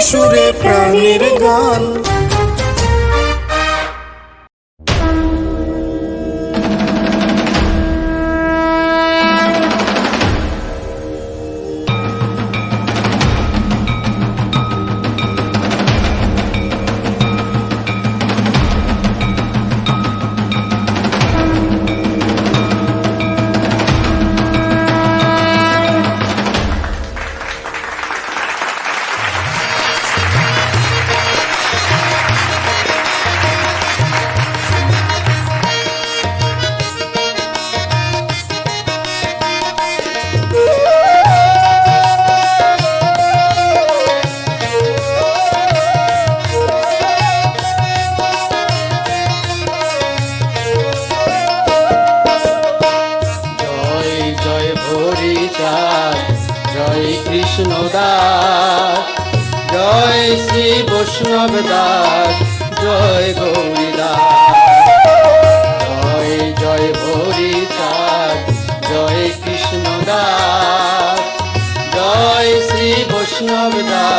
সুরে প্রাণের গান। কৃষ্ণদাস জয় শ্রী বৈষ্ণব দাস জয় গৌরীদাস। জয় জয় ভৌরী চাঁদ জয় কৃষ্ণদাস। জয় শ্রী বৈষ্ণব দাস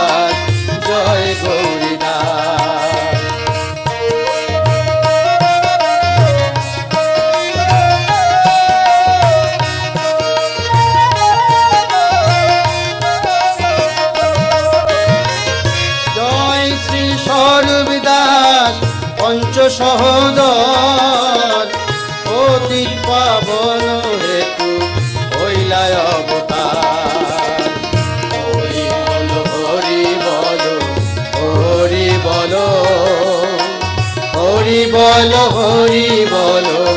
পঞ্চ সহদর অতীত পাবন হেতু হইলায় অবতার। হরি বল হরি বল হরি বল হরি বল হরি বল।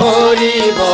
হরি বল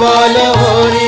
বল হরি